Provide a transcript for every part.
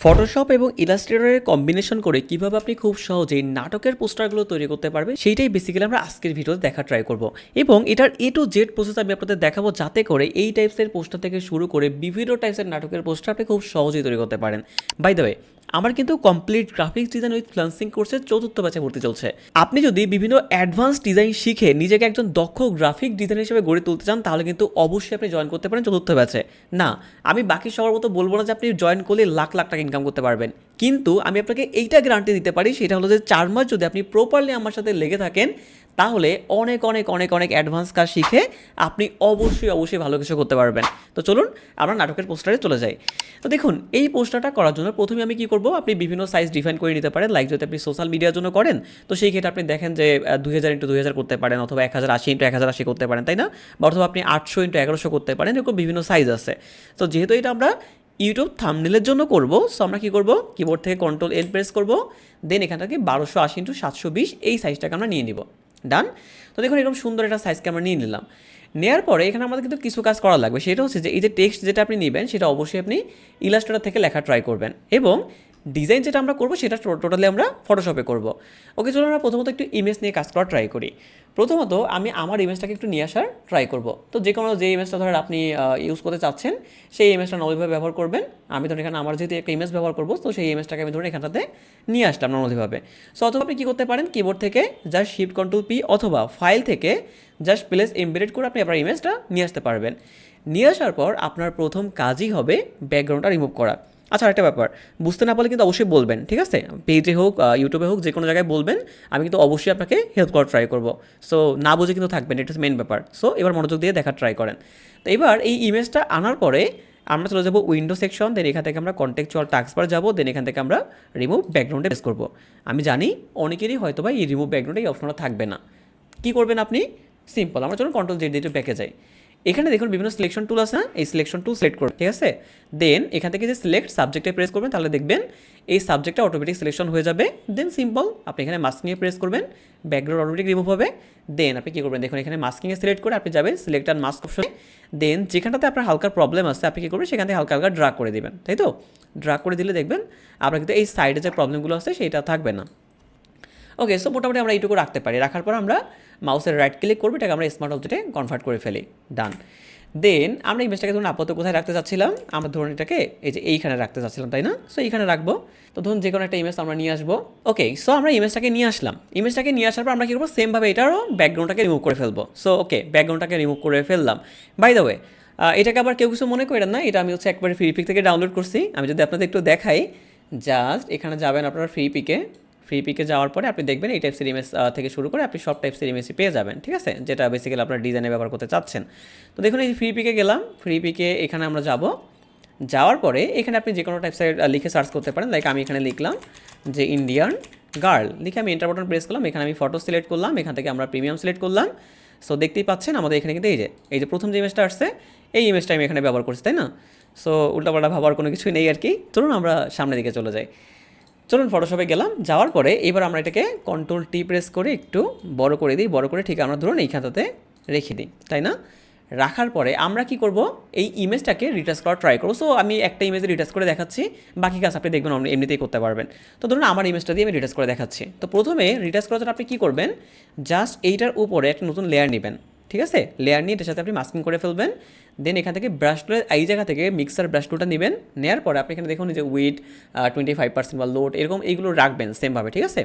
Photoshop এবং ইলাস্ট্রেটরের combination করে কীভাবে আপনি খুব সহজেই নাটকের পোস্টারগুলো তৈরি করতে পারবেন, সেইটাই বেসিক্যালি আমরা আজকের ভিডিওতে দেখা ট্রাই করব। এবং এটার এ টু জেড প্রসেস আমি আপনাদের দেখাবো যাতে করে এই টাইপসের পোস্টার থেকে শুরু করে বিভিন্ন টাইপসের নাটকের পোস্টার আপনি খুব সহজেই তৈরি করতে পারেন। বাই দ্য ওয়ে আমার কিন্তু complete graphics design with freelancing কোর্সের চতুর্থ ব্যাচে ভর্তি চলছে। আপনি যদি বিভিন্ন অ্যাডভান্স ডিজাইন শিখে নিজেকে একজন দক্ষ গ্রাফিক ডিজাইন হিসেবে গড়ে তুলতে চান, তাহলে কিন্তু অবশ্যই আপনি জয়েন করতে পারেন চতুর্থ ব্যাচে না, আমি বাকি সবার মতো বলব না যে আপনি জয়েন করলে লাখ লাখ টাকা ইনকাম করতে পারবেন। কিন্তু আমি আপনাকে এইটা গ্যারান্টি দিতে পারি, সেটা হলো যে চার মাস যদি আপনি প্রপারলি আমার সাথে লেগে থাকেন, তাহলে অনেক অনেক অনেক অনেক অ্যাডভান্স কাজ শিখে আপনি অবশ্যই অবশ্যই ভালো কিছু করতে পারবেন। তো চলুন আমরা নাটকের পোস্টারে চলে যাই। তো দেখুন, এই পোস্টারটা করার জন্য প্রথমে আমি কি করব, আপনি বিভিন্ন সাইজ ডিফাইন করে নিতে পারেন লাইক যদি আপনি সোশ্যাল মিডিয়ার জন্য করেন, তো সেই ক্ষেত্রে আপনি দেখেন যে দুই হাজার ইন্টু দুই হাজার করতে পারেন অথবা এক হাজার আশি ইন্টু এক হাজার আশি করতে পারেন, তাই না? বা অথবা আপনি আটশো ইন্টু এগারোশো করতে পারেন, এরকম বিভিন্ন সাইজ আছে। তো যেহেতু এটা আমরা ইউটিউব থামনেলের জন্য করব। সো আমরা কী করব? কিবোর্ড থেকে কন্ট্রোল এল প্রেস করব। দেন এখান থেকে বারোশো আশি ইন্টু সাতশো বিশ এই সাইজটাকে আমরা নিয়ে নিব। ডান তো দেখুন, এরকম সুন্দর একটা সাইজকে আমরা নিয়ে নিলাম। নেওয়ার পরে এখানে আমাদের কিন্তু কিছু কাজ করা লাগবে। সেটা হচ্ছে যে, এই যে টেক্সট যেটা আপনি নেবেন, সেটা অবশ্যই আপনি ইলাস্ট্রেটার থেকে লেখা ট্রাই করবেন। এবং ডিজাইন যেটা আমরা করব, সেটা টোটালি আমরা ফটোশপে করব। ওকে চলুন আমরা প্রথমত একটু ইমেজ নিয়ে কাজ করা ট্রাই করি। প্রথমত আমি আমার ইমেজটাকে একটু নিয়ে আসার ট্রাই করব। তো যে কোনো যে ইমেজটা ধরেন আপনি ইউজ করতে চাচ্ছেন, সেই ইমেজটা নর্মালিভাবে ব্যবহার করবেন। আমি ধরুন এখানে আমার যেহেতু একটা ইমেজ ব্যবহার করব, তো সেই ইমেজটাকে আমি ধরুন এখানটাতে নিয়ে আসলাম নর্মালিভাবে সো অথবা আপনি কী করতে পারেন কিবোর্ড থেকে জাস্ট শিফট কন্ট্রোল পি অথবা ফাইল থেকে জাস্ট প্লেস এমবেডেড করে আপনি আপনার ইমেজটা নিয়ে আসতে পারবেন। নিয়ে আসার পর আপনার প্রথম কাজই হবে ব্যাকগ্রাউন্ডটা রিমুভ করা। আচ্ছা একটা ব্যাপার। বুঝতে না পারলে কিন্তু অবশ্যই বলবেন, ঠিক আছে? পেজে হোক ইউটিউবে হোক যে কোনো জায়গায় বলবেন, আমি কিন্তু অবশ্যই আপনাকে হেল্প করার ট্রাই করব। সো না বুঝে কিন্তু থাকবেন এটা মেন ব্যাপার। সো এবার মনোযোগ দিয়ে দেখার ট্রাই করেন। তো এবার এই ইমেজটা আনার পরে আমরা চলে যাব উইন্ডো সেকশন দেন এখান থেকে আমরা কন্টেকচুয়াল টাস্কবার যাব দেন এখান থেকে আমরা রিমুভ ব্যাকগ্রাউন্ডে প্রেস করব। আমি জানি অনেকেরই হয়তো বা এই রিমুভ ব্যাকগ্রাউন্ডে এই অপশনটা থাকবে না। কী করবেন আপনি? সিম্পল আমরা চলুন কন্ট্রোল জেড দিয়ে ব্যাকে যাই। এখানে দেখুন বিভিন্ন সিলেকশন টুল আছে না এই সিলেকশন টুল সিলেক্ট করবেন ঠিক আছে? দেন এখান থেকে যে সিলেক্ট সাবজেক্টে প্রেস করবেন, তাহলে দেখবেন এই সাবজেক্টটা অটোমেটিক সিলেকশন হয়ে যাবে। দেন সিম্পল আপনি এখানে মাস্ক নিয়ে প্রেস করবেন ব্যাকগ্রাউন্ড অটোমেটিক রিমুভ হবে। দেন আপনি কী করবেন? দেখুন, এখানে মাস্কিংয়ে সিলেক্ট করে আপনি যাবেন সিলেক্ট আর মাস্ক অপশনে দেন যেখানটাতে আপনার হালকা প্রবলেম আছে, আপনি কী করবেন? সেখান থেকে হালকা হালকা ড্রাগ করে দেবেন, তাই তো? ড্রাগ করে দিলে দেখবেন আপনার কিন্তু এই সাইডে যে প্রবলেমগুলো আছে, সেটা থাকবে না। ওকে সো মোটামুটি আমরা এইটুকু রাখতে পারি। রাখার পর আমরা মাউসের রাইট ক্লিক করব, এটাকে আমরা স্মার্ট অবজেক্টে কনভার্ট করে ফেলি। ডান দেন আমরা ইমেজটাকে ধরুন আপাতত কোথায় রাখতে চাচ্ছিলাম? আমরা ধরুন এটাকে এই যে এইখানে রাখতে চাচ্ছিলাম, তাই না? সো এইখানে রাখব। তো ধরুন যে কোনো একটা ইমেজ আমরা নিয়ে আসব। ওকে সো আমরা ইমেজটাকে নিয়ে আসলাম। ইমেজটাকে নিয়ে আসার পর আমরা কী করব? সেমভাবে এটারও ব্যাকগ্রাউন্ডটাকে রিমুভ করে ফেলব। সো ওকে ব্যাকগ্রাউন্ডটাকে রিমুভ করে ফেললাম। বাই দ্য ওয়ে এটাকে আবার কেউ কিছু মনে করেন না, এটা আমি হচ্ছে একবারে ফ্রি পিক থেকে ডাউনলোড করছি। আমি যদি আপনাদের একটু দেখাই জাস্ট এখানে যাবেন আপনারা ফ্রি পিকে ফ্রি পিকে যাওয়ার পরে আপনি দেখবেন এই টাইপসের ইমেজ থেকে শুরু করে আপনি সব টাইপসের ইমেজই পেয়ে যাবেন, ঠিক আছে? যেটা বেসিক্যালি আপনার ডিজাইনে ব্যবহার করতে চাচ্ছেন। তো দেখুন, এই ফ্রি পিকে গেলাম ফ্রি পিকে এখানে আমরা যাব। যাওয়ার পরে এখানে আপনি যে কোনো টাইপসের লিখে সার্চ করতে পারেন। লাইক আমি এখানে লিখলাম যে ইন্ডিয়ান গার্ল লিখে আমি এন্টার বাটন প্রেস করলাম। এখানে আমি ফটো সিলেক্ট করলাম। এখান থেকে আমরা প্রিমিয়াম সিলেক্ট করলাম। সো দেখতেই পাচ্ছেন আমাদের এখানে কিন্তু এই যে এই যে প্রথম যে ইমেজটা আসছে, এই ইমেজটা আমি এখানে ব্যবহার করছি, তাই না? সো উল্টাপাল্টা ভাবার কোনো কিছুই নেই আর কি। চলুন আমরা সামনের দিকে চলে যাই। চলুন ফটোশপে গেলাম, যাওয়ার পরে এবার আমরা এটাকে কন্ট্রোল টি প্রেস করে একটু বড় করে দিই, বড় করে ঠিক আমরা ধরুন এই খাতাতে রেখে দিই, তাই না? রাখার পরে আমরা কি করব? এই ইমেজটাকে রিটাচ করার ট্রাই করব। সো আমি একটা ইমেজে রিটাচ করে দেখাচ্ছি, বাকি কাজ আপনি দেখবেন আপনি এমনিতেই করতে পারবেন। তো ধরুন আমার ইমেজটা দিয়ে আমি রিটাচ করে দেখাচ্ছি। তো প্রথমে রিটাচ করার জন্য আপনি কী করবেন? জাস্ট এইটার উপরে একটা নতুন লেয়ার নেবেন। ঠিক আছে? লেয়ার নিয়ে এটার সাথে আপনি মাস্কিং করে ফেলবেন। দেন এখান থেকে ব্রাশ টুলের এই জায়গা থেকে মিক্সার ব্রাশ টুলটা নেবেন। নেওয়ার পরে আপনি এখানে দেখুন যে উইট টোয়েন্টি ফাইভ পার্সেন্ট বা লোড এরকম এইগুলো রাখবেন সেমভাবে ঠিক আছে?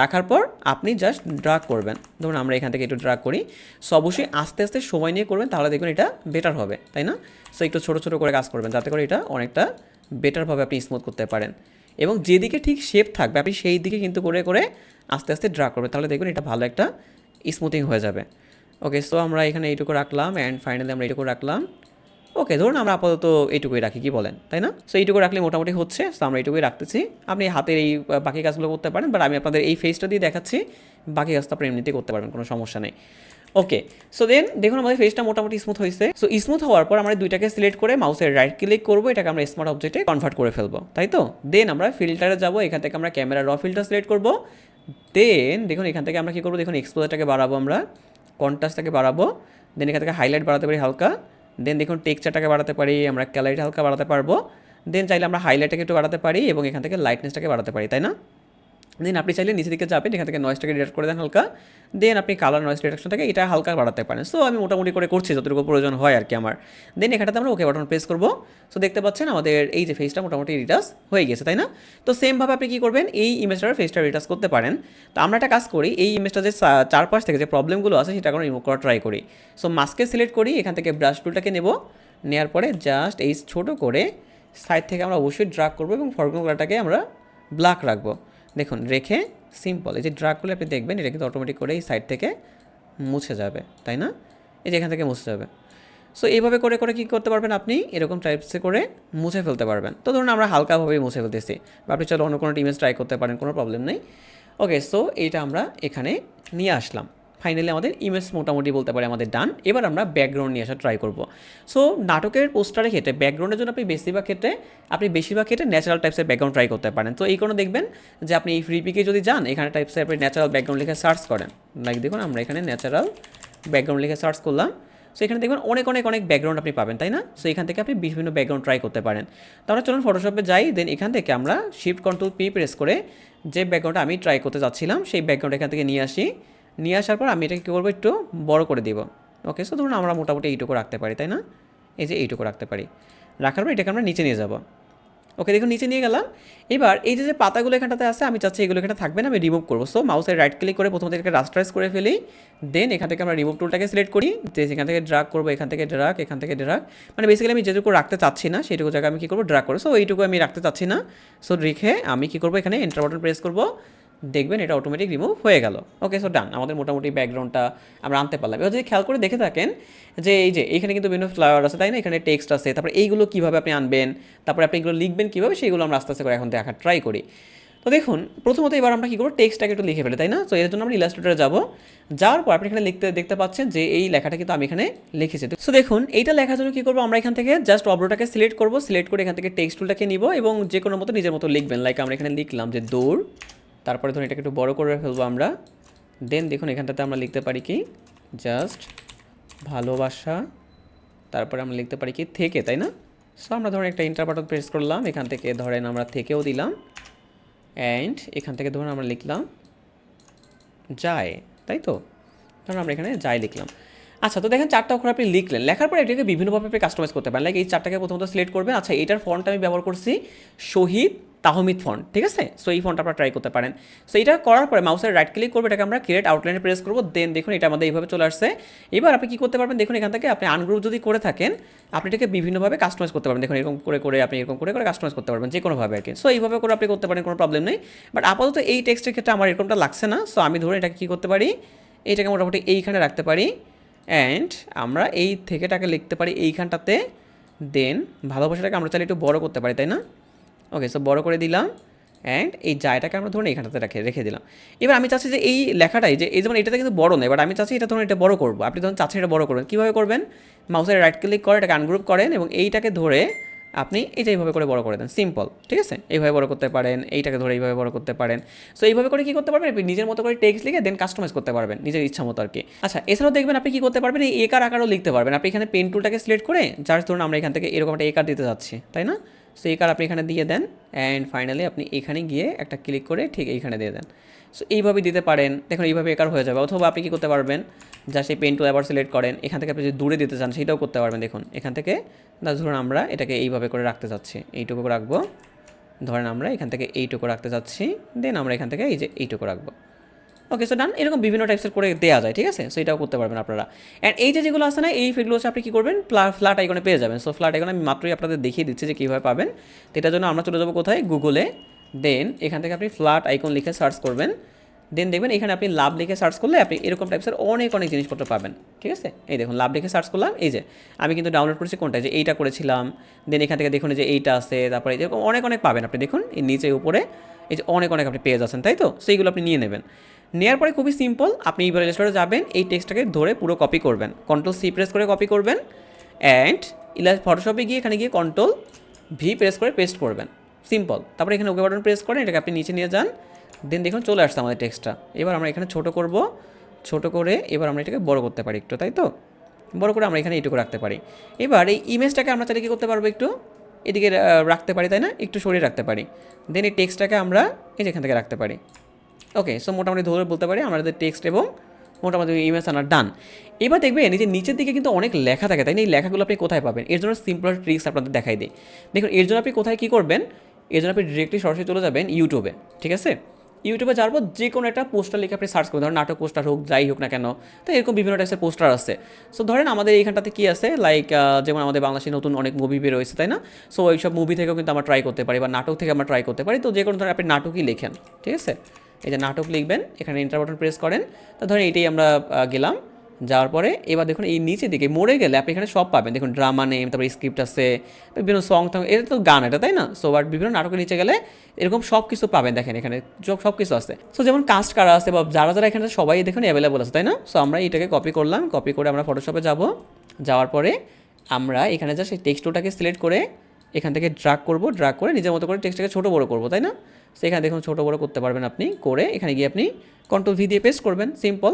রাখার পর আপনি জাস্ট ড্রাগ করবেন। ধরুন আমরা এখান থেকে একটু ড্রাগ করি। সো অবশ্যই আস্তে আস্তে সময় নিয়ে করবেন, তাহলে দেখুন এটা বেটার হবে, তাই না? সো একটু ছোটো ছোটো করে কাজ করবেন, যাতে করে এটা অনেকটা বেটারভাবে আপনি স্মুথ করতে পারেন। এবং যেদিকে ঠিক শেপ থাকবে, আপনি সেই দিকে কিন্তু করে করে আস্তে আস্তে ড্রাগ করবেন, তাহলে দেখবেন এটা ভালো একটা স্মুথিং হয়ে যাবে। ওকে সো আমরা এখানে এইটুকু রাখলাম অ্যান্ড ফাইনালি আমরা এইটুকু রাখলাম। ওকে ধরুন আমরা আপাতত এইটুকুই রাখি, কি বলেন, তাই না? সো এইটুকু রাখলে মোটামুটি হচ্ছে সো আমরা এইটুকুই রাখতেছি। আপনি হাতের এই বাকি কাজগুলো করতে পারেন বাট আমি আপনাদের এই ফেসটা দিয়ে দেখাচ্ছি, বাকি কাজটা আপনি এমনিতেই করতে পারবেন, কোনো সমস্যা নেই। ওকে সো দেন দেখুন আমাদের ফেসটা মোটামুটি স্মুথ হয়েছে। সো স্মুথ হওয়ার পর আমরা দুইটাকে সিলেক্ট করে মাউসের রাইট ক্লিক করব, এটাকে আমরা স্মার্ট অবজেক্টে কনভার্ট করে ফেলব, তাই তো? দেন আমরা ফিল্টারে যাব, এখান থেকে আমরা ক্যামেরা র ফিল্টার সিলেক্ট করব। দেন দেখুন এখান থেকে আমরা কী করব, দেখুন এক্সপোজারটাকে বাড়াবো আমরা। কন্ট্রাস্টটাকে বাড়াবো দেন এখান থেকে হাইলাইট বাড়াতে পারি হালকা দেন দেখুন টেক্সচারটাকে বাড়াতে পারি, আমরা ক্যালারিটা হালকা বাড়াতে পারব দেন চাইলে আমরা হাইলাইটটাকে একটু বাড়াতে পারি এবং এখান থেকে লাইটনেসটাকে বাড়াতে পারি, তাই না? দেন আপনি চাইলে নিচের দিকে যাবেন, এখান থেকে নয়েজটাকে ডিরেক্ট করে দেন হালকা। দেন আপনি কালার নয়েজ রিডাকশন থেকে এটা হালকা বাড়াতে পারেন। সো আমি মোটামুটি করে করছি, যতটুকু প্রয়োজন হয় আর কি আমার। দেন এখানটাতে আমরা ওকে বাটন প্রেস করব। সো দেখতে পাচ্ছেন আমাদের এই যে ফেসটা মোটামুটি রিটাস হয়ে গেছে, তাই না? তো সেমভাবে আপনি কী করবেন, এই ইমেজটার ফেসটা রিটাস করতে পারেন। তো আমরা একটা কাজ করি, এই ইমেজটা যে চারপাশ থেকে যে প্রবলেমগুলো আছে সেটা আমরা রিমুভ করা ট্রাই করি। সো মাস্কে সিলেক্ট করি, এখান থেকে ব্রাশ টুলটাকে নেব। নেওয়ার পরে জাস্ট এই ছোটো করে সাইড থেকে আমরা অবশ্যই ড্রাগ করব এবং ফরগ্রাউন্ড কালারটাকে আমরা ব্ল্যাক রাখব। দেখুন, রেখে সিম্পল এই যে ড্রাগ করলে আপনি দেখবেন, এটা কিন্তু অটোমেটিক করে এই সাইড থেকে মুছে যাবে, তাই না? এই যে এখান থেকে মুছে যাবে। সো এইভাবে করে করে কী করতে পারবেন আপনি? এরকম টাইপসে করে মুছে ফেলতে পারবেন। তো ধরুন আমরা হালকাভাবেই মুছে ফেলতেছি। বা আপনি চলো অন্য কোনো ইমেজ ট্রাই করতে পারেন, কোনো প্রবলেম নেই। ওকে সো এইটা আমরা এখানে নিয়ে আসলাম। ফাইনালি আমাদের ইমেজ মোটামুটি বলতে পারি আমাদের ডান। এবার আমরা ব্যাকগ্রাউন্ড নিয়ে আসা ট্রাই করব। সো নাটকের পোস্টারের ক্ষেত্রে ব্যাকগ্রাউন্ডের জন্য আপনি বেশিরভাগ ক্ষেত্রে, আপনি বেশিরভাগ ক্ষেত্রে ন্যাচারাল টাইপসের ব্যাকগ্রাউন্ড ট্রাই করতে পারেন। তো এই কোনো দেখবেন যে আপনি এই ফ্রি পিকে যদি যান, এখানে টাইপসের আপনি ন্যাচারাল ব্যাকগ্রাউন্ড লিখে সার্চ করেন। লাইক দেখুন, আমরা এখানে ন্যাচারাল ব্যাকগ্রাউন্ড লিখে সার্চ করলাম। সো এখানে দেখবেন অনেক অনেক অনেক ব্যাকগ্রাউন্ড আপনি পাবেন, তাই না? সো এখান থেকে আপনি বিভিন্ন ব্যাকগ্রাউন্ড ট্রাই করতে পারেন। তাহলে চলুন ফটোশপে যাই দেন এখান থেকে আমরা শিফট কন্ট্রোল পি প্রেস করে যে ব্যাকগ্রাউন্ডটা আমি ট্রাই করতে যাচ্ছিলাম, সেই ব্যাকগ্রাউন্ড এখান থেকে নিয়ে আসি। নিয়ে আসার পর আমি এটাকে কী করব, একটু বড় করে দিব। ওকে সো ধরুন আমরা মোটামুটি এইটুকু রাখতে পারি, তাই না? এই যে এইটুকু রাখতে পারি। রাখার পর এটাকে আমরা নিচে নিয়ে যাব। ওকে দেখুন নিচে নিয়ে গেলাম। এবার এই যে পাতাগুলো এখানটাতে আছে, আমি চাচ্ছি এগুলো এখানে থাকবে না, আমি রিমুভ করব। সো মাউসের রাইট ক্লিক করে প্রথমে এটাকে রাস্টারাইজ করে ফেলি। দেন এখান থেকে আমরা রিমুভ টুলটাকে সিলেক্ট করি। যে এখান থেকে ড্রাগ করব, এখান থেকে ড্রাগ এখান থেকে ড্রাগ মানে বেসিক্যালি আমি যেটুকু রাখতে চাচ্ছি না সেইটুকু জায়গায় আমি কী করব ড্রাগ করব। সো এইটুকু আমি রাখতে চাচ্ছি না। সো রেখে আমি কী করব, এখানে এন্টার বাটন প্রেস করব। দেখবেন এটা অটোমেটিক রিমুভ হয়ে গেল। ওকে সো ডান আমাদের মোটামুটি ব্যাকগ্রাউন্ডটা আমরা আনতে পারলাম। এবার যদি খেয়াল করে দেখে থাকেন যে এই যে, এখানে কিন্তু বিভিন্ন ফ্লাওয়ার আছে, তাই না? এখানে টেক্সট আছে, তারপর এইগুলো কীভাবে আপনি আনবেন, তারপরে আপনি এগুলো লিখবেন কীভাবে, সেইগুলো আমরা আস্তে আস্তে করে এখন দেখার ট্রাই করি। তো দেখুন, প্রথমত এবার আমরা কী করব? টেক্সটটাকে একটু লিখে ফেলে, তাই না? তো এর জন্য আমরা ইলাস্ট্রেটারে যাব। যাওয়ার পর আপনি এখানে লিখতে, দেখতে পাচ্ছেন যে এই লেখাটা কিন্তু আমি এখানে লিখেছি। সো দেখুন, এইটা লেখার জন্য কী করব আমরা এখান থেকে? জাস্ট অব্রোটাকে সিলেক্ট করব সিলেক্ট করে এখান থেকে টেক্সট টুলটাকে নিব এবং যে কোনো মতো নিজের মতো লিখবেন। লাইক আমরা এখানে লিখলাম যে দৌড় তারপরে ধরুন এটাকে একটু বড় করে ফেলব আমরা। দেন দেখুন এখানটাতে আমরা লিখতে পারি কি? জাস্ট ভালোবাসা। তারপরে আমরা লিখতে পারি কি? থেকে, তাই না? সো আমরা ধরুন একটা ইন্টার প্রেস করলাম, এখান থেকে ধরেন আমরা থেকেও দিলাম। অ্যান্ড এখান থেকে ধরুন আমরা লিখলাম, যায়, তাই তো? ধরুন আমরা এখানে যায় লিখলাম। আচ্ছা তো দেখেন চারটা অক্ষর আপনি লিখলেন। লেখার পরে এটাকে বিভিন্নভাবে আপনি কাস্টমাইজ করতে পারেন। লাইক এই চারটাকে প্রথমত সিলেক্ট করবেন। আচ্ছা এটার ফন্টটা আমি ব্যবহার করছি শহীদ তাহমিদ ফন্ট ঠিক আছে? সো এই ফন্টটা আপনারা ট্রাই করতে পারেন। সো এটা করার পরে মাউসের রাইট ক্লিক করবে, এটাকে আমরা ক্রিয়েট আউটলাইনে প্রেস করব। দেন দেখুন, এটা আমাদের এইভাবে চলে আসছে। এবার আপনি কী করতে পারবেন? দেখুন, এখান থেকে আপনি আনগ্রুপ যদি করে থাকেন, আপনি এটাকে বিভিন্নভাবে কাস্টমাইজ করতে পারবেন। দেখুন, এরকম করে করে আপনি এরকম করে করে কাস্টমাইজ করতে পারবেন যে কোনোভাবে আর কি। সো এইভাবে করে আপনি করতে পারেন, কোনো প্রবলেম নেই। বাট আপাতত এই টেক্সটের ক্ষেত্রে আমার এরকমটা লাগছে না। সো আমি ধরুন এটাকে কী করতে পারি? এটাকে মোটামুটি এইখানে রাখতে পারি। অ্যান্ড আমরা এই থেকেটাকে লিখতে পারি এইখানটাতে দেন ভালোবাসাটাকে আমরা চাইলে একটু বড় করতে পারি, তাই না? ওকে সো বড় করে দিলাম অ্যান্ড এই জায়টাকে আমরা ধরুন এইখানটাতে রেখে রেখে দিলাম। এবার আমি চাচ্ছি যে এই লেখাটাই, যে এই যেমন এটাতে কিন্তু বড় নয় বাট আমি চাচ্ছি এটা ধরুন এটা বড় করব। আপনি ধরুন চাচ্ছেন এটা বড় করবেন, কীভাবে করবেন? মাউসের রাইট ক্লিক করে, এটাকে আনগ্রুপ করেন, এবং এইটাকে ধরে আপনি এইটা এইভাবে করে বড় করে দেন সিম্পল ঠিক আছে? এইভাবে বড় করতে পারেন, এইটাকে ধরে এইভাবে বড় করতে পারেন। সো এইভাবে করে কি করতে পারবেন? আপনি নিজের মতো করে টেক্সট লিখে দেন কাস্টমাইজ করতে পারবেন, নিজের ইচ্ছা মতো আর কি। আচ্ছা এছাড়াও দেখবেন আপনি কি করতে পারবেন? এই একার আকারও লিখতে পারবেন। আপনি এখানে পেন টুলটাকে সিলেক্ট করে যার ধরুন আমরা এখান থেকে এরকম একটা একার দিতে যাচ্ছি, তাই না? সো একার আপনি এখানে দিয়ে দেন অ্যান্ড ফাইনালি আপনি এখানে গিয়ে একটা ক্লিক করে ঠিক এইখানে দিয়ে দেন। সো এইভাবে দিতে পারেন। দেখুন, এইভাবে এ একার হয়ে যাবে। অথবা আপনি কী করতে পারবেন? যা সেই পেন টুল আবার সিলেক্ট করেন। এখান থেকে আপনি যদি দূরে দিতে চান, সেটাও করতে পারবেন। দেখুন, এখান থেকে ধরুন আমরা এটাকে এইভাবে করে রাখতে চাচ্ছি এইটুকু রাখব। ধরেন আমরা এখান থেকে এইটুকু রাখতে চাচ্ছি দেন আমরা এখান থেকে এই যে এইটুকু রাখব। ওকে সো ডান এরকম বিভিন্ন টাইপসের করে দেওয়া যায়, ঠিক আছে? সো এটাও করতে পারবেন আপনারা। অ্যান্ড এই যে যেগুলো আছে না, এই ফিল্ডগুলো হচ্ছে আপনি কী করবেন? ফ্ল্যাট আইকনে পেয়ে যাবেন। সো ফ্ল্যাট আইকনে আমি মাত্রই আপনাদের দেখিয়ে দিচ্ছি যে কীভাবে পাবেন। তো এটার জন্য আমরা চলে যাব কোথায়? গুগলে দেন এখান থেকে আপনি ফ্ল্যাট আইকন লিখে সার্চ করবেন। দেন দেখবেন এখানে আপনি লাভ লিখে সার্চ করলে আপনি এরকম টাইপসের অনেক অনেক জিনিসপত্র পাবেন। ঠিক আছে? এই দেখুন লাভ লিখে সার্চ করলাম। এই যে, আমি কিন্তু ডাউনলোড করেছি কোনটা? যে এইটা করেছিলাম। দেন এখান থেকে দেখুন যে এইটা আছে। তারপরে যে অনেক অনেক পাবেন আপনি। দেখুন, এই নিচে, উপরে এই যে অনেক অনেক আপনি পেয়ে যাচ্ছেন, তাই তো? সেইগুলো আপনি নিয়ে নেবেন। নেওয়ার পরে খুবই সিম্পল আপনি ইমেল স্টোরে যাবেন, এই টেক্সটটাকে ধরে পুরো কপি করবেন। কন্ট্রোল সি প্রেস করে কপি করবেন অ্যান্ড ইলাস ফটোশপে গিয়ে এখানে গিয়ে কন্ট্রোল ভি প্রেস করে পেস্ট করবেন। সিম্পল তারপরে এখানে ওকে বাটন প্রেস করেন, এটাকে আপনি নিচে নিয়ে যান। দেন দেখুন চলে আসছে আমাদের টেক্সটটা এবার আমরা এখানে ছোট করব। ছোট করে এবার আমরা এটাকে বড় করতে পারি একটু, তাই তো? বড় করে আমরা এখানে এইটুকু রাখতে পারি। এবার এই ইমেজটাকে আমরা চাইলে কী করতে পারব একটু? এদিকে রাখতে পারি, তাই না? একটু সরিয়ে রাখতে পারি। দেন এই টেক্সটটাকে আমরা এই যে এখান থেকে রাখতে পারি। ওকে সো মোটামুটি ধরে বলতে পারি আমাদের টেক্সট এবং মোটামুটি ইমেজ আনার ডান এবার দেখবেন এই যে নিচের দিকে কিন্তু অনেক লেখা থাকে, তাই না? এই লেখাগুলো আপনি কোথায় পাবেন? এর জন্য সিম্পল ট্রিক্স আপনাদের দেখাই দিই। দেখুন, এর জন্য আপনি কোথায় কী করবেন? এর জন্য আপনি ডিরেক্টলি সরাসরি চলে যাবেন ইউটিউবে ঠিক আছে? ইউটিউবে যাওয়ার পর যে কোনো একটা পোস্টার লিখে আপনি সার্চ করুন ধরেন, নাটক পোস্টার হোক, যাই হোক না কেন, তো এরকম বিভিন্ন টাইপের পোস্টার আছে। সো ধরেন আমাদের এইখানটাতে কী আছে? লাইক যেমন আমাদের বাংলাদেশে নতুন অনেক মুভি বের হয়েছে, তাই না? সো ওই সব মুভি থেকেও কিন্তু আমরা ট্রাই করতে পারি বা নাটক থেকে আমরা ট্রাই করতে পারি। তো যে কোনো ধরনের আপনি নাটকই লেখেন, ঠিক আছে? এই যে নাটক লিখবেন, এখানে ইন্টার বাটন প্রেস করেন। তো ধরেন এটাই আমরা গেলাম। যাওয়ার পরে এবার দেখুন এই নিচে দিকে মরে গেলে আপনি এখানে সব পাবেন। দেখুন ড্রামা নেম তারপরে স্ক্রিপ্ট আছে, বিভিন্ন সং টং এটা তো গান এটা, তাই না? সো বাট বিভিন্ন নাটকের নিচে গেলে এরকম সব কিছু পাবেন, দেখেন এখানে সব কিছু আছে। সো যেমন কাস্ট কারা আছে বা যারা যারা এখানে সবাই দেখুন অ্যাভেলেবল আছে, তাই না? সো আমরা এটাকে কপি করলাম কপি করে আমরা ফটোশপে যাব। যাওয়ার পরে আমরা এখানে যা সেই টেক্সটটাকে সিলেক্ট করে এখান থেকে ড্রাগ করব ড্রাগ করে নিজের মতো করে টেক্সটটাকে ছোটো বড় করব, তাই না? সো এখানে দেখুন ছোটো বড় করতে পারবেন আপনি, করে এখানে গিয়ে আপনি কন্ট্রোল ভি দিয়ে পেস্ট করবেন সিম্পল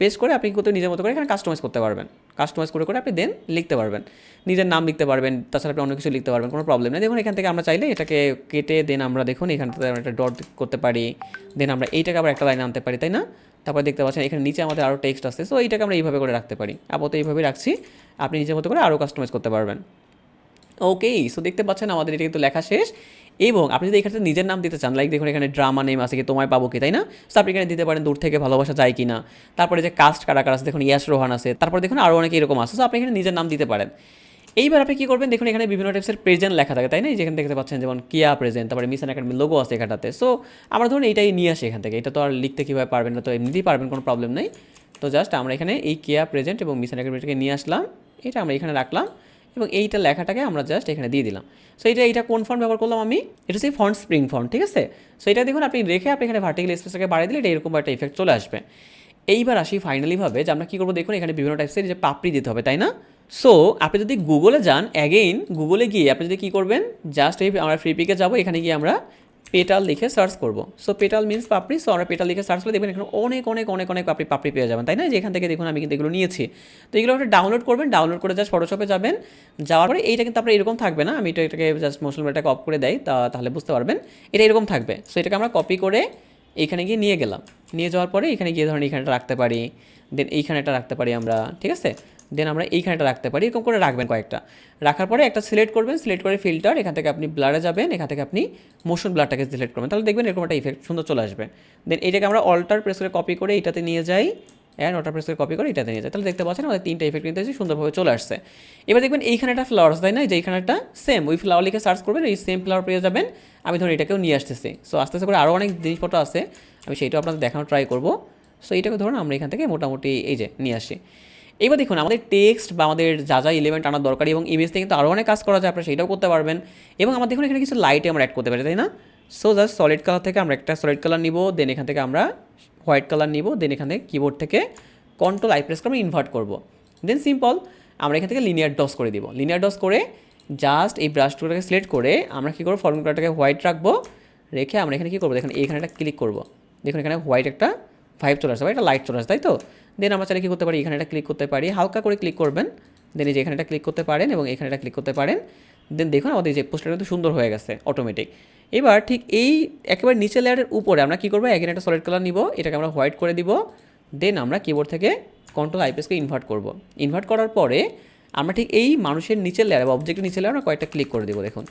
পেস্ট করে আপনি কিন্তু নিজের মতো করে এখানে কাস্টমাইজ করতে পারবেন। কাস্টমাইজ করে করে আপনি দেন লিখতে পারবেন। নিজের নাম লিখতে পারবেন, তাছাড়া আপনি অন্য কিছু লিখতে পারবেন, কোনো প্রবলেম নেই। দেখুন, এখান থেকে আমরা চাইলে এটাকে কেটে দেন আমরা দেখুন এখান থেকে আমরা একটা ডট করতে পারি। দেন আমরা এইটাকে আবার একটা লাইনে আনতে পারি, তাই না? তারপর দেখতে পাচ্ছেন, এখানে নিচে আমাদের আরও টেক্সট আছে সো এইটাকে আমরা এইভাবে করে রাখতে পারি। আপাতত এইভাবে রাখছি। আপনি নিজের মতো করে আরও কাস্টমাইজ করতে পারবেন। ওকে সো দেখতে পাচ্ছেন আমাদের এটা কিন্তু লেখা শেষ। এবং আপনি যদি এখানে নিজের নাম দিতে চান লাইক দেখুন এখানে ড্রামা নেম আছে, কি তোমায় পাবো কি, তাই না? সো আপনি এখানে দিতে পারেন, দূর থেকে ভালোবাসা যায় কি না তারপরে যে কাস্ট কারা কারা আছে, দেখুন ইয়াস রোহান আছে, তারপরে দেখুন আরও অনেক এরকম আছে। সো আপনি এখানে নিজের নাম দিতে পারেন। এইবার আপনি কী করবেন, দেখুন এখানে বিভিন্ন টাইপসের প্রেজেন্ট লেখা থাকে, তাই না? যেখানে দেখতে পাচ্ছেন যেমন কিয়া প্রেজেন্ট তারপরে মিশন একাডেমি লোগো আছে এখানটাতে। সো আমরা ধরুন এইটাই নিয়ে আসি এখান থেকে। এটা তো আর লিখতে কীভাবে পারবেন না, তো এমনিতেই পারবেন, কোনো প্রবলেম নেই। তো জাস্ট আমরা এখানে এই কেয়া প্রেজেন্ট এবং মিশন একাডেমিটাকে নিয়ে আসলাম। এটা আমরা এখানে রাখলাম। এবং এইটা লেখাটাকে আমরা জাস্ট এখানে দিয়ে দিলাম। সো এটা এটা কোন ফন্ট ব্যবহার করলাম আমি? এটা সেই ফন্ট স্প্রিং ফন্ট ঠিক আছে? সো এটা দেখুন, আপনি রেখে আপনি এখানে ভার্টিক্যাল স্পেসটাকে বাড়িয়ে দিলে এটা এরকম একটা ইফেক্ট চলে আসবে। এইবার আসি ফাইনালিভাবে যে আমরা কী করব? দেখুন, এখানে বিভিন্ন টাইপসের যে পাপড়ি দিতে হবে, তাই না? সো আপনি যদি গুগলে যান অ্যাগেইন গুগলে গিয়ে আপনি যদি কী করবেন? জাস্ট এই আমরা ফ্রি পিকে যাব, এখানে গিয়ে আমরা পেটাল লিখে সার্চ করব। সো পেটাল মিন্স পাপড়ি সো আমরা পেটাল লিখে সার্চ করে দেখবেন এখানে অনেক অনেক অনেক অনেক পাপড়ি পাপড়ি পেয়ে যাবেন, তাই না? যে এখান থেকে দেখুন আমি কিন্তু এগুলো নিয়েছি। তো এগুলো একটা ডাউনলোড করবেন ডাউনলোড করে জাস্ট ফটোশপে যাবেন। যাওয়ার পরে এইটা কিন্তু আপনার এরকম থাকবে না, আমি এটা এটাকে জাস্ট মোশন ব্যাটাকে অফ করে দেয় তা তাহলে বুঝতে পারবেন, এটা এরকম থাকবে। সো এটাকে আমরা কপি করে এইখানে গিয়ে নিয়ে গেলাম। নিয়ে যাওয়ার পরে এখানে গিয়ে ধরেন এইখানেটা রাখতে পারি দেন এইখানে এইখানেটা রাখতে পারি আমরা, ঠিক আছে? দেন আমরা এইখানেটা রাখতে পারি, এরকম করে রাখবেন কয়েকটা। রাখার পরে একটা সিলেক্ট করবেন সিলেক্ট করে ফিল্টার এখান থেকে আপনি ব্লারে যাবেন, এখান থেকে আপনি মোশন ব্লারটাকে সিলেক্ট করবেন। তাহলে দেখবেন এরকম একটা ইফেক্ট সুন্দর চলে আসবে। দেন এটাকে আমরা অল্টার প্রেস করে কপি করে এটাতে নিয়ে যাই অ্যান্ড অল্টার প্রেস করে কপি করে এটাতে নিয়ে যাই। তাহলে দেখতে পাচ্ছেন আমাদের তিনটা ইফেক্ট কিন্তু সুন্দরভাবে চলে আসছে। এবার দেখবেন এইখানে একটা ফ্লাওয়ার তাই না যে এইখানে একটা সেম ওই ফ্লাওয়ার লিখে সার্চ করবেন, এই সেম ফ্লাওয়ার পেয়ে যাবেন। আমি ধরুন এটাকেও নিয়ে আসতেছি। সো আস্তে আস্তে করে আরও অনেক জিনিসপত্র আছে, আমি সেইটাও আপনাদের দেখানোর ট্রাই করব। সো এইটাকে ধরুন আমরা এখান থেকে মোটামুটি এই যে নিয়ে আসি। এবার দেখুন, আমাদের টেক্সট বা আমাদের যা যা এলিমেন্ট আনার দরকার এবং ইমেজ থেকে কিন্তু আরও অনেক কাজ করা যায়, আপনারা সেইটাও করতে পারবেন। এবং আমার দেখুন, এখানে কিছু লাইটে আমরা অ্যাড করতে পারি, তাই না? সো জাস্ট সলিড কালার থেকে আমরা একটা সলিড কালার নিব দেন এখান থেকে আমরা হোয়াইট কালার নিব দেন এখান থেকে কিবোর্ড থেকে কন্ট্রোল আই প্রেস করে আমরা ইনভার্ট করব। দেন সিম্পল আমরা এখান থেকে লিনিয়ার ডস করে দিব। লিনিয়ার ডস করে জাস্ট এই ব্রাশটুটাকে সিলেক্ট করে আমরা কী করব? ফর্মুলাটাকে হোয়াইট রাখব, রেখে আমরা এখানে কী করব? দেখুন এইখানে একটা ক্লিক করব। দেখুন, এখানে হোয়াইট একটা ফাইভ চলে আসবে একটা লাইট চলে আসে তাই তো? দেন আমরা চাইলে কী করতে পারি? এখানে একটা ক্লিক করতে পারি। হালকা করে ক্লিক করবেন। দেন এই যে এখানে একটা ক্লিক করতে পারেন এবং এখানে একটা ক্লিক করতে পারেন। দেন দেখুন আমাদের যে পোস্টারটা কিন্তু সুন্দর হয়ে গেছে অটোমেটিক এবার ঠিক এই একেবারে নিচে লেয়ারের উপরে আমরা কী করব? এখানে একটা সলিড কালার নিব, এটাকে আমরা হোয়াইট করে দিব। দেন আমরা কিবোর্ড থেকে কন্ট্রোল আইপিএসকে ইনভার্ট করব। ইনভার্ট করার পরে আমরা ঠিক এই মানুষের নিচের লেয়ার বা অবজেক্টের নিচের লেয়ার আমরা কয়েকটা ক্লিক করে দেবো, দেখুন।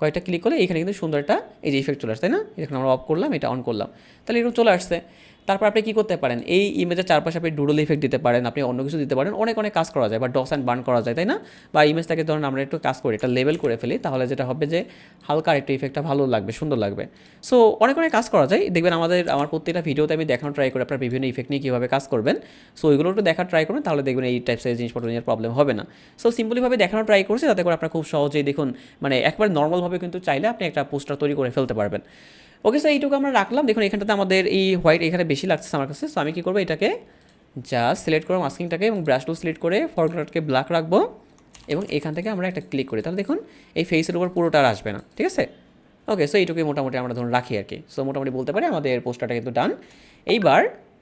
কয়েকটা ক্লিক করলে এখানে কিন্তু সুন্দর একটা এই যে ইফেক্ট চলে আসছে তাই না? এখানে আমরা অফ করলাম, এটা অন করলাম। তাহলে এরকম চলে আসছে। তারপর আপনি কী করতে পারেন? এই ইমেজের চারপাশে আপনি ডুডল ইফেক্ট দিতে পারেন, আপনি অন্য কিছু দিতে পারেন, অনেক অনেক কাজ করা যায় বা ডস অ্যান্ড বার্ন করা যায়, তাই না? বা ইমেজটাকে ধরুন আমরা একটু কাজ করি এটা লেভেল করে ফেলি, তাহলে যেটা হবে যে হালকা একটু ইফেক্টটা ভালো লাগবে, সুন্দর লাগবে। সো অনেক অনেক কাজ করা যায়। দেখবেন আমাদের, আমার প্রত্যেকটা ভিডিওতে আমি দেখানো ট্রাই করি আপনার বিভিন্ন ইফেক্ট নিয়ে কীভাবে কাজ করবেন। সো ওইগুলো একটু দেখার ট্রাই করবেন তাহলে দেখবেন এই টাইপসের জিনিসপত্র নিয়ে প্রবলেম হবে না। সো সিম্পলিভাবে দেখানো ট্রাই করছি যাতে করে আপনার খুব সহজেই দেখুন মানে একবার নর্মালভাবে কিন্তু চাইলে আপনি একটা পোস্টার তৈরি করে ফেলতে পারবেন। ওকে স্যার এইটুকু আমরা রাখলাম। দেখুন, এখানটাতে আমাদের এই হোয়াইট এখানে বেশি লাগছে আমার কাছে। সো আমি কী করব, এটাকে জাস্ট সিলেক্ট করব মাস্কিংটাকে এবং ব্রাশটুল সিলেক্ট করে ফরগ্রাউন্ডকে ব্ল্যাক রাখব এবং এখান থেকে আমরা একটা ক্লিক করি। তাহলে দেখুন, এই ফেসের উপর পুরোটা আর আসবে না। ঠিক আছে? ওকে সো এইটুকুই মোটামুটি আমরা ধরুন রাখি আর কি। সো মোটামুটি বলতে পারি আমাদের পোস্টারটা কিন্তু ডান এইবার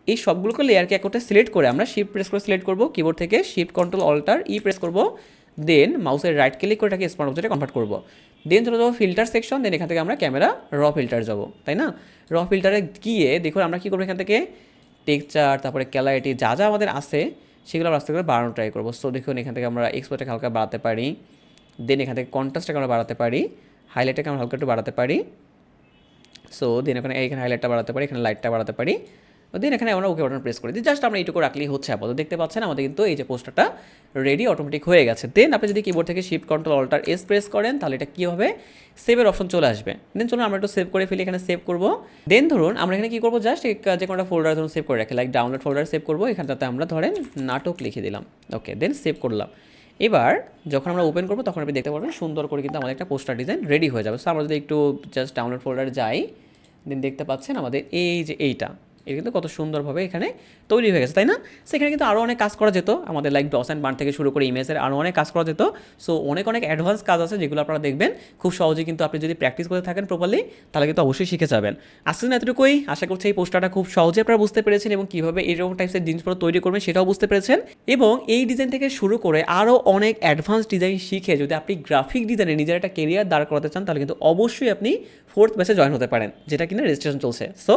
এই সবগুলোকে লেয়ারকে একটা সিলেক্ট করে আমরা শিফট প্রেস করে সিলেক্ট করব কিবোর্ড থেকে shift control alt E press করব দেন মাউসের রাইট ক্লিক করে এটাকে স্মার্ট অবজেক্টে কনভার্ট করব। দেন চলে যাব ফিল্টার সেকশন দেন এখান থেকে আমরা ক্যামেরা র ফিল্টার যাব, তাই না? র ফিল্টারে গিয়ে দেখুন আমরা কী করব এখান থেকে? টেক্সচার তারপরে ক্যালারিটি যা যা আমাদের আছে, সেগুলো আমরা আস্তে করে বাড়ানো ট্রাই করব। সো দেখুন এখান থেকে আমরা এক্সপোর্টটাকে হালকা বাড়াতে পারি দেন এখান থেকে কন্ট্রাস্টটাকে আমরা বাড়াতে পারি হাইলাইটটাকে আমরা হালকা একটু বাড়াতে পারি। সো দেন এখানে এইখানে হাইলাইটটা বাড়াতে পারি, এখানে লাইটটা বাড়াতে পারি। দেন এখানে আমরা ওকে বাটন প্রেস করে। দিই জাস্ট আমরা এইটুকু রাখলেই হচ্ছে আপাতত। দেখতে পাচ্ছেন আমাদের কিন্তু এই যে পোস্টারটা রেডি অটোমেটিক হয়ে গেছে। দেন আপনি যদি কিবোর্ড থেকে shift control alt S press করেন, তাহলে এটা কী হবে? সেভের অপশন চলে আসবে। দেন চলুন আমরা একটু সেভ করে ফেলি, এখানে সেভ করব। দেন ধরুন আমরা এখানে কী করব? জাস্ট যে কোনো ফোল্ডার ধরুন সেভ করে রাখি। লাইক ডাউনলোড ফোল্ডার সেভ করব। এখানটাতে আমরা ধরেন নাটক লিখে দিলাম। ওকে দেন সেভ করলাম। এবার যখন আমরা ওপেন করব, তখন আপনি দেখতে পারবেন সুন্দর করে কিন্তু আমাদের একটা পোস্টার ডিজাইন রেডি হয়ে যাবে। সো আমরা যদি একটু জাস্ট ডাউনলোড ফোল্ডার যাই দেন দেখতে পাচ্ছেন আমাদের এই যে এইটা। এটা কিন্তু কত সুন্দরভাবে এখানে তৈরি হয়ে গেছে, তাই না? সেখানে কিন্তু আরও অনেক কাজ করা যেত। আমাদের লাইক ডস অ্যান্ড বার্ন থেকে শুরু করে ইমেজের আরও অনেক কাজ করা যেত। সো অনেক অনেক অ্যাডভান্স কাজ আছে যেগুলো আপনারা দেখবেন। খুব সহজেই কিন্তু আপনি যদি প্র্যাকটিস করে থাকেন প্রপারলি তাহলে কিন্তু অবশ্যই শিখে যাবেন। আজকে দিন এতটুকুই। আশা করছি এই পোস্টারটা খুব সহজে আপনারা বুঝতে পেরেছেন এবং কীভাবে এইরকম টাইপসের জিনিসপত্র তৈরি করবেন সেটাও বুঝতে পেরেছেন। এবং এই ডিজাইন থেকে শুরু করে আরও অনেক অ্যাডভান্স ডিজাইন শিখে যদি আপনি গ্রাফিক ডিজাইনে নিজের একটা কেরিয়ার দাঁড় করাতে চান, তাহলে কিন্তু অবশ্যই আপনি ফোর্থ ব্যাচে জয়েন হতে পারেন, যেটা কিনা রেজিস্ট্রেশন চলছে। সো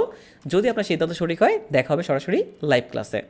যদি আপনার সিদ্ধান্ত সঠিক হয়, দেখা হবে সরাসরি লাইভ ক্লাসে